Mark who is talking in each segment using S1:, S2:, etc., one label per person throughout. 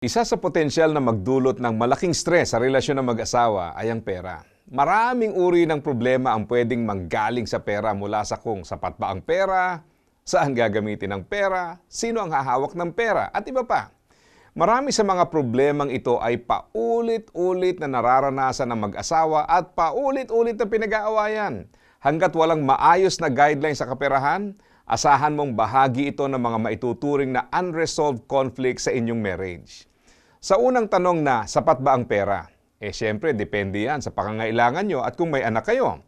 S1: Isa sa potensyal na magdulot ng malaking stress sa relasyon ng mag-asawa ay ang pera. Maraming uri ng problema ang pwedeng manggaling sa pera mula sa kung sapat ba ang pera, saan gagamitin ang pera, sino ang hahawak ng pera, at iba pa. Marami sa mga problemang ito ay paulit-ulit na nararanasan ng mag-asawa at paulit-ulit na pinag-aawayan. Hanggat walang maayos na guideline sa kaperahan, asahan mong bahagi ito ng mga maituturing na unresolved conflict sa inyong marriage. Sa unang tanong na, sapat ba ang pera? Eh siyempre, depende yan sa pangangailangan nyo at kung may anak kayo.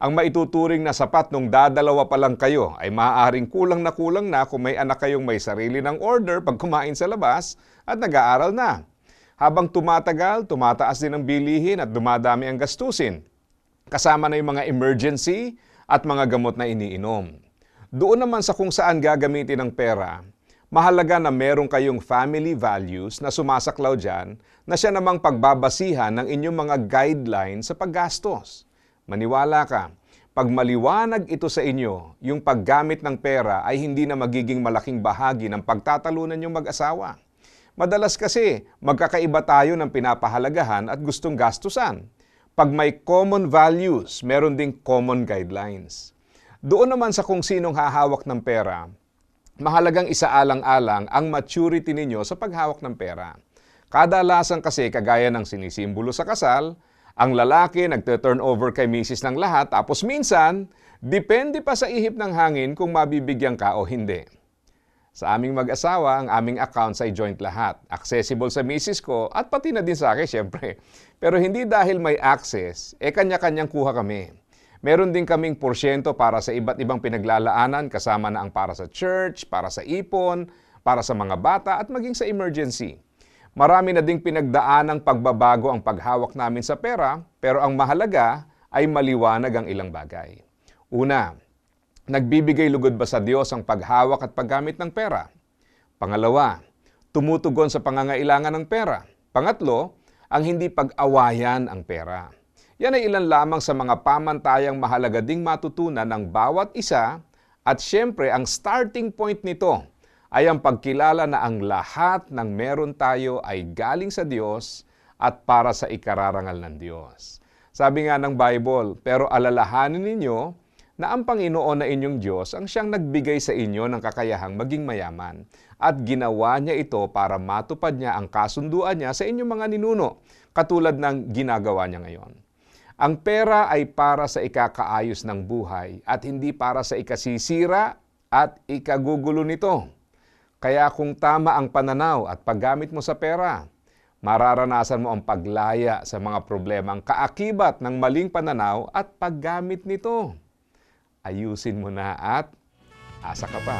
S1: Ang maituturing na sapat nung dadalawa pa lang kayo ay maaaring kulang na kulang na kung may anak kayong may sarili ng order pag kumain sa labas at nag-aaral na. Habang tumatagal, tumataas din ang bilihin at dumadami ang gastusin. Kasama na yung mga emergency at mga gamot na iniinom. Doon naman sa kung saan gagamitin ang pera, mahalaga na meron kayong family values na sumasaklaw dyan na siya namang pagbabasihan ng inyong mga guidelines sa paggastos. Maniwala ka, pag maliwanag ito sa inyo, yung paggamit ng pera ay hindi na magiging malaking bahagi ng pagtatalunan yung mag-asawa. Madalas kasi, magkakaiba tayo ng pinapahalagahan at gustong gastusan. Pag may common values, meron ding common guidelines. Doon naman sa kung sinong hahawak ng pera, mahalagang isaalang-alang ang maturity ninyo sa paghawak ng pera. Kadalasan kasi kagaya ng sinisimbolo sa kasal, ang lalaki nagte-turn over kay misis ng lahat tapos minsan, depende pa sa ihip ng hangin kung mabibigyan ka o hindi. Sa aming mag-asawa, ang aming accounts ay joint lahat. Accessible sa misis ko at pati na din sa akin, syempre. Pero hindi dahil may access, eh kanya-kanyang kuha kami. Meron din kaming porsyento para sa iba't ibang pinaglalaanan kasama na ang para sa church, para sa ipon, para sa mga bata at maging sa emergency. Marami na ding pinagdaan ng pagbabago ang paghawak namin sa pera, pero ang mahalaga ay maliwanag ang ilang bagay. Una, nagbibigay lugod ba sa Diyos ang paghawak at paggamit ng pera? Pangalawa, tumutugon sa pangangailangan ng pera. Pangatlo, ang hindi pag-awayan ang pera. Yan ay ilan lamang sa mga pamantayang mahalaga ding matutunan ng bawat isa at siyempre ang starting point nito ay ang pagkilala na ang lahat ng meron tayo ay galing sa Diyos at para sa ikararangal ng Diyos. Sabi nga ng Bible, pero alalahanin ninyo na ang Panginoon na inyong Diyos ang siyang nagbigay sa inyo ng kakayahang maging mayaman at ginawa niya ito para matupad niya ang kasunduan niya sa inyong mga ninuno, katulad ng ginagawa niya ngayon. Ang pera ay para sa ikakaayos ng buhay at hindi para sa ikasisira at ikagugulo nito. Kaya kung tama ang pananaw at paggamit mo sa pera, mararanasan mo ang paglaya sa mga problemang kaakibat ng maling pananaw at paggamit nito. Ayusin mo na at asa ka pa.